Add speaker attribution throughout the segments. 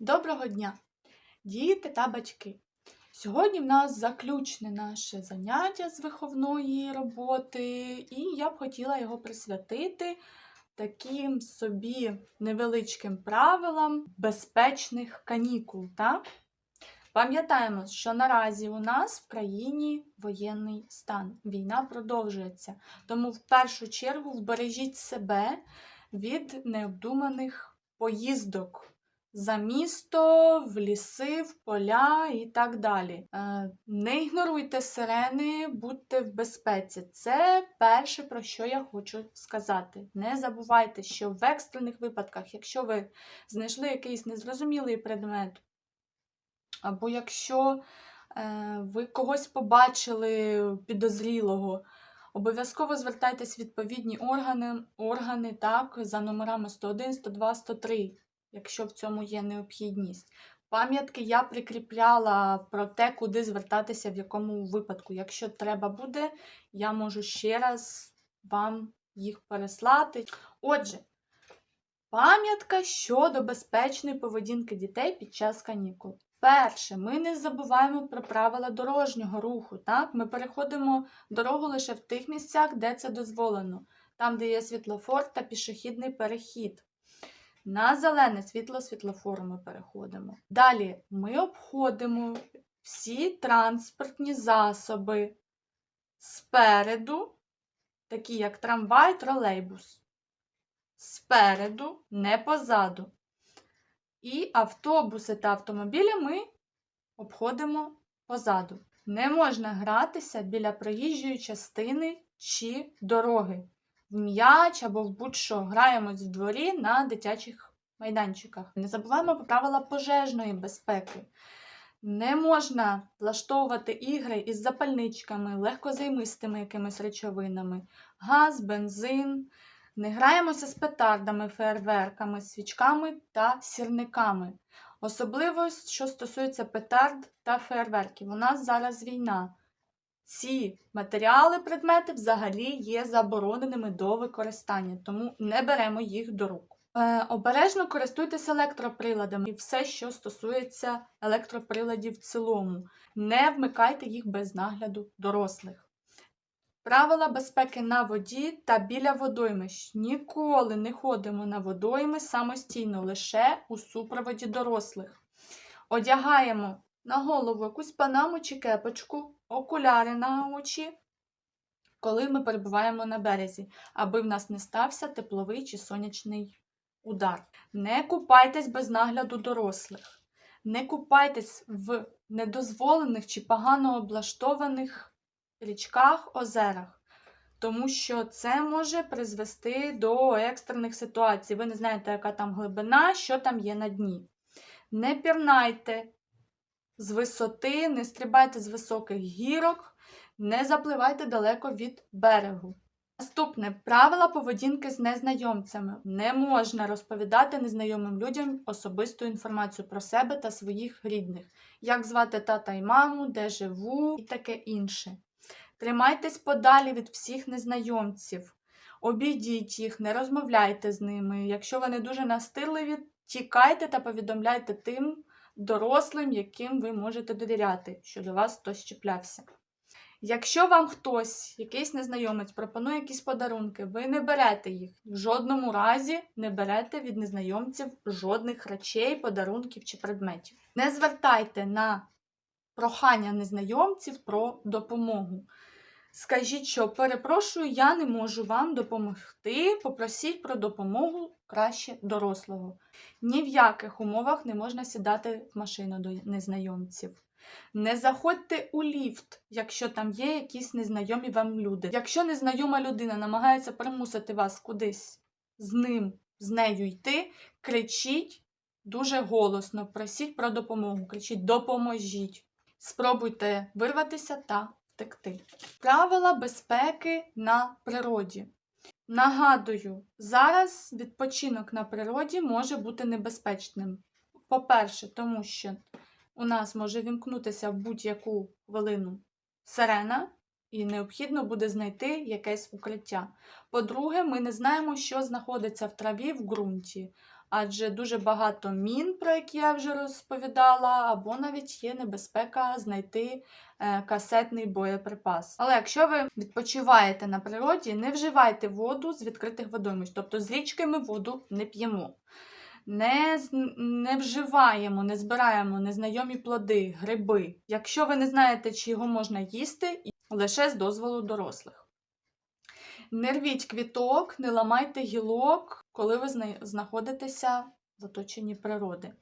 Speaker 1: Доброго дня, діти та батьки! Сьогодні в нас заключне наше заняття з виховної роботи, і я б хотіла його присвятити таким собі невеличким правилам безпечних канікул. Так? Пам'ятаємо, що наразі у нас в країні воєнний стан. Війна продовжується. Тому в першу чергу вбережіть себе від необдуманих поїздок за місто, в ліси, в поля і так далі. Е, Не ігноруйте сирени, будьте в безпеці. Це перше, про що я хочу сказати. Не забувайте, що в екстрених випадках, якщо ви знайшли якийсь незрозумілий предмет, або якщо е, ви когось побачили підозрілого, обов'язково звертайтесь в відповідні органи, органи так, за номерами 101, 102, 103 якщо в цьому є необхідність. Пам'ятки я прикріпляла про те, куди звертатися в якому випадку. Якщо треба буде, я можу ще раз вам їх переслати. Отже, пам'ятка щодо безпечної поведінки дітей під час канікул. Перше, ми не забуваємо про правила дорожнього руху. Так? Ми переходимо дорогу лише в тих місцях, де це дозволено, там, де є світлофор та пішохідний перехід. На зелене світло світлофору ми переходимо. Далі ми обходимо всі транспортні засоби спереду, такі як трамвай, тролейбус. Спереду, не позаду. І автобуси та автомобілі ми обходимо позаду. Не можна гратися біля проїжджої частини чи дороги в м'яч або в будь-що граємось в дворі на дитячих майданчиках. Не забуваємо про правила пожежної безпеки. Не можна влаштовувати ігри із запальничками, легкозаймистими якимись речовинами, газ, бензин. Не граємося з петардами, фейерверками, свічками та сірниками. Особливо, що стосується петард та фейерверків. У нас зараз війна ці матеріали, предмети взагалі є забороненими до використання, тому не беремо їх до рук. Е, обережно користуйтесь електроприладами і все, що стосується електроприладів в цілому. Не вмикайте їх без нагляду дорослих. Правила безпеки на воді та біля водоймищ. Ніколи не ходимо на водойми самостійно, лише у супроводі дорослих. Одягаємо на голову якусь панаму чи кепочку, окуляри на очі, коли ми перебуваємо на березі, аби в нас не стався тепловий чи сонячний удар. Не купайтесь без нагляду дорослих. Не купайтесь в недозволених чи погано облаштованих річках, озерах, тому що це може призвести до екстрених ситуацій. Ви не знаєте, яка там глибина, що там є на дні. Не пірнайте з висоти, не стрибайте з високих гірок, не запливайте далеко від берегу. Наступне правила поведінки з незнайомцями. Не можна розповідати незнайомим людям особисту інформацію про себе та своїх рідних, як звати тата і маму, де живу і таке інше. Тримайтесь подалі від всіх незнайомців, обійдіть їх, не розмовляйте з ними. Якщо вони дуже настирливі, тікайте та повідомляйте тим дорослим, яким ви можете довіряти, що до вас хтось чіплявся. Якщо вам хтось, якийсь незнайомець, пропонує якісь подарунки, ви не берете їх. В жодному разі не берете від незнайомців жодних речей, подарунків чи предметів. Не звертайте на прохання незнайомців про допомогу. Скажіть, що перепрошую, я не можу вам допомогти. Попросіть про допомогу краще дорослого. Ні в яких умовах не можна сідати в машину до незнайомців. Не заходьте у ліфт, якщо там є якісь незнайомі вам люди. Якщо незнайома людина намагається примусити вас кудись з ним, з нею йти, кричіть дуже голосно, просіть про допомогу, кричіть Допоможіть. Спробуйте вирватися та втекти. Правила безпеки на природі. Нагадую, зараз відпочинок на природі може бути небезпечним. По-перше, тому що у нас може вімкнутися в будь-яку хвилину сирена, і необхідно буде знайти якесь укриття. По-друге, ми не знаємо, що знаходиться в траві в ґрунті, адже дуже багато мін, про які я вже розповідала, або навіть є небезпека знайти е, касетний боєприпас. Але якщо ви відпочиваєте на природі, не вживайте воду з відкритих водоймищ, тобто з річки ми воду не п'ємо. Не, не вживаємо, не збираємо незнайомі плоди, гриби. Якщо ви не знаєте, чи його можна їсти, лише з дозволу дорослих. Не рвіть квіток, не ламайте гілок, коли ви знаходитеся в оточенні природи.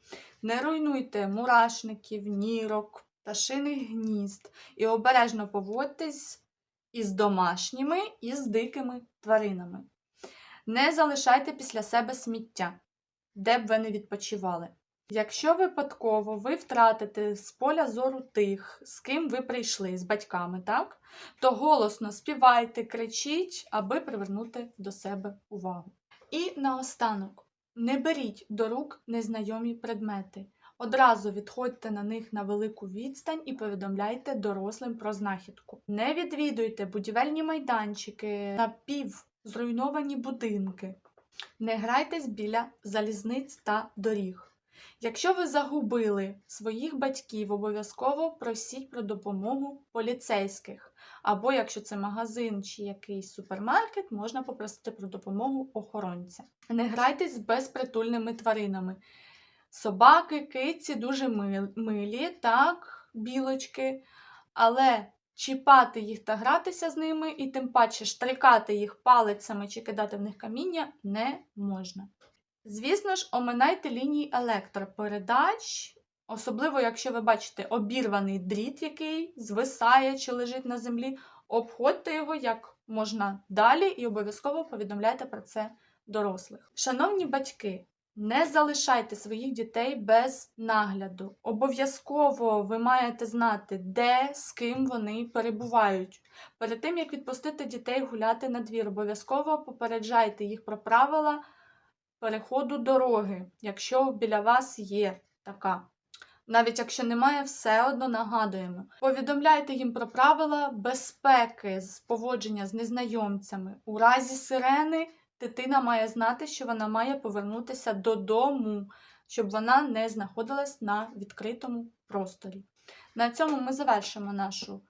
Speaker 1: Не руйнуйте мурашників, нірок, пташиних гнізд і обережно поводьтесь із домашніми і з дикими тваринами. Не залишайте після себе сміття, де б ви не відпочивали. Якщо випадково ви втратите з поля зору тих, з ким ви прийшли, з батьками, так? то голосно співайте, кричіть, аби привернути до себе увагу. І наостанок, не беріть до рук незнайомі предмети. Одразу відходьте на них на велику відстань і повідомляйте дорослим про знахідку. Не відвідуйте будівельні майданчики, напівзруйновані будинки. Не грайтесь біля залізниць та доріг. Якщо ви загубили своїх батьків, обов'язково просіть про допомогу поліцейських. Або якщо це магазин чи якийсь супермаркет, можна попросити про допомогу охоронця. Не грайтесь з безпритульними тваринами. Собаки, киці дуже милі, так, білочки, але чіпати їх та гратися з ними, і тим паче штрикати їх палицями чи кидати в них каміння не можна. Звісно ж, оминайте лінії електропередач, особливо якщо ви бачите обірваний дріт, який звисає чи лежить на землі, обходьте його як можна далі і обов'язково повідомляйте про це дорослих. Шановні батьки, не залишайте своїх дітей без нагляду. Обов'язково ви маєте знати, де з ким вони перебувають. Перед тим як відпустити дітей гуляти на двір, обов'язково попереджайте їх про правила переходу дороги, якщо біля вас є така. Навіть якщо немає, все одно нагадуємо. Повідомляйте їм про правила безпеки з поводження з незнайомцями. У разі сирени дитина має знати, що вона має повернутися додому, щоб вона не знаходилась на відкритому просторі. На цьому ми завершимо нашу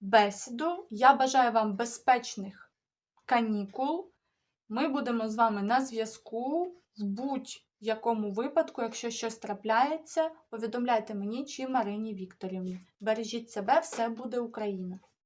Speaker 1: бесіду. Я бажаю вам безпечних канікул. Ми будемо з вами на зв'язку в будь-якому випадку, якщо щось трапляється, повідомляйте мені чи Марині Вікторівні. Бережіть себе, все буде Україна!